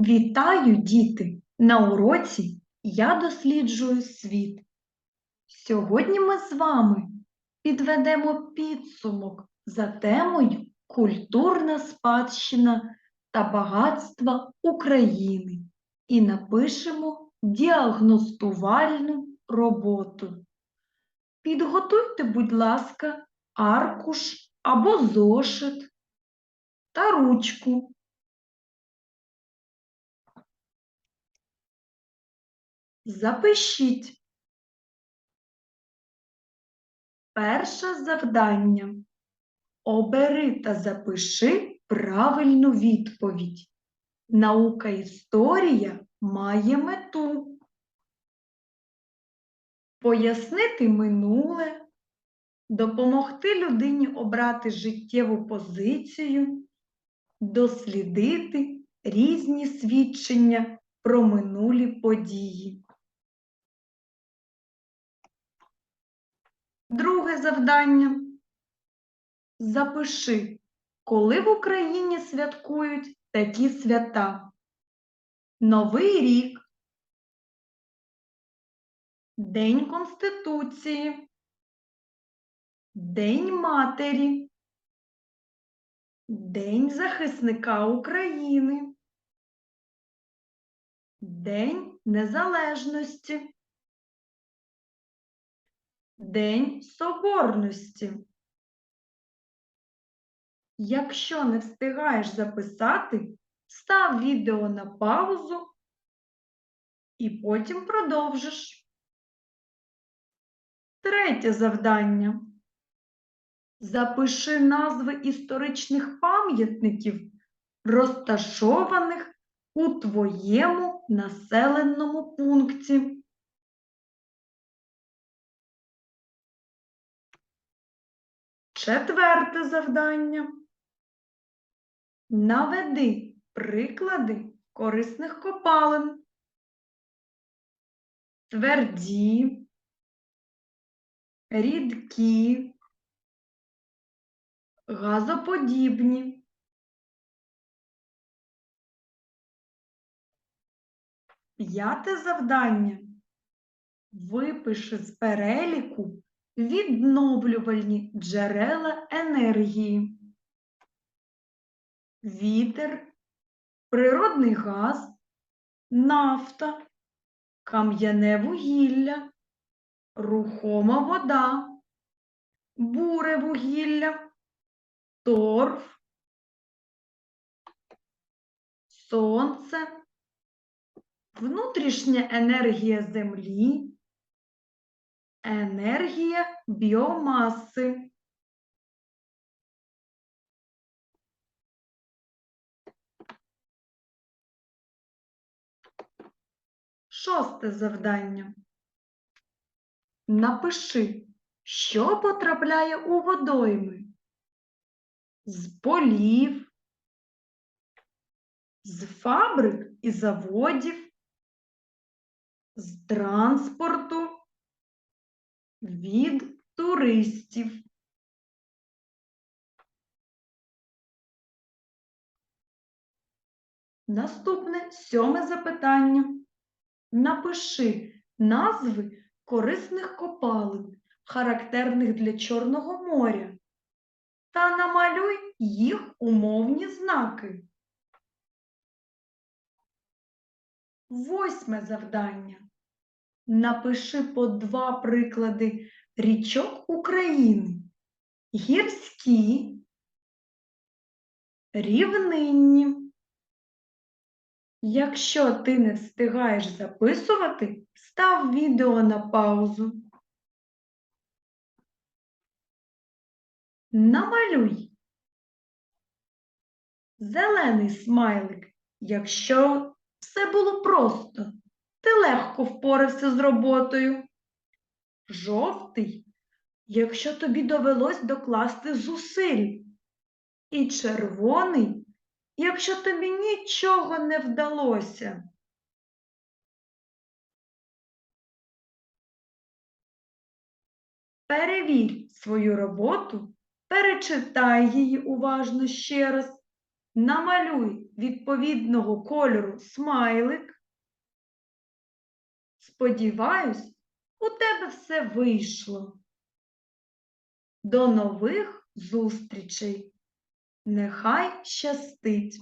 Вітаю, діти! На уроці я досліджую світ. Сьогодні ми з вами підведемо підсумок за темою Культурна спадщина та багатства України і напишемо діагностувальну роботу. Підготуйте, будь ласка, аркуш або зошит та ручку. Запишіть. Перше завдання. Обери та запиши правильну відповідь. Наука історія має мету. Пояснити минуле, допомогти людині обрати життєву позицію, дослідити різні свідчення про минулі події. Друге завдання. Запиши, коли в Україні святкують такі свята. Новий рік, День Конституції, День Матері, День захисника України, День Незалежності. День Соборності. Якщо не встигаєш записати, став відео на паузу і потім продовжиш. Третє завдання. Запиши назви історичних пам'ятників, розташованих у твоєму населеному пункті. Четверте завдання. Наведи приклади корисних копалин. Тверді, рідкі, газоподібні. П'яте завдання. Випиши з переліку відновлювальні джерела енергії. Вітер, природний газ, нафта, кам'яне вугілля, рухома вода, буре вугілля, торф, сонце, внутрішня енергія землі, енергія біомаси. Шосте завдання. Напиши, що потрапляє у водойми з полів, з фабрик і заводів, з транспорту, від туристів. Наступне сьоме запитання. Напиши назви корисних копалин, характерних для Чорного моря, та намалюй їх умовні знаки. Восьме завдання. Напиши по два приклади річок України. Гірські, рівнинні. Якщо ти не встигаєш записувати, став відео на паузу. Намалюй зелений смайлик, якщо все було просто, ти легко впорався з роботою. Жовтий, якщо тобі довелось докласти зусиль. І червоний, якщо тобі нічого не вдалося. Перевір свою роботу, перечитай її уважно ще раз намалюй відповідного кольору смайлик. Сподіваюсь, у тебе все вийшло. До нових зустрічей! Нехай щастить!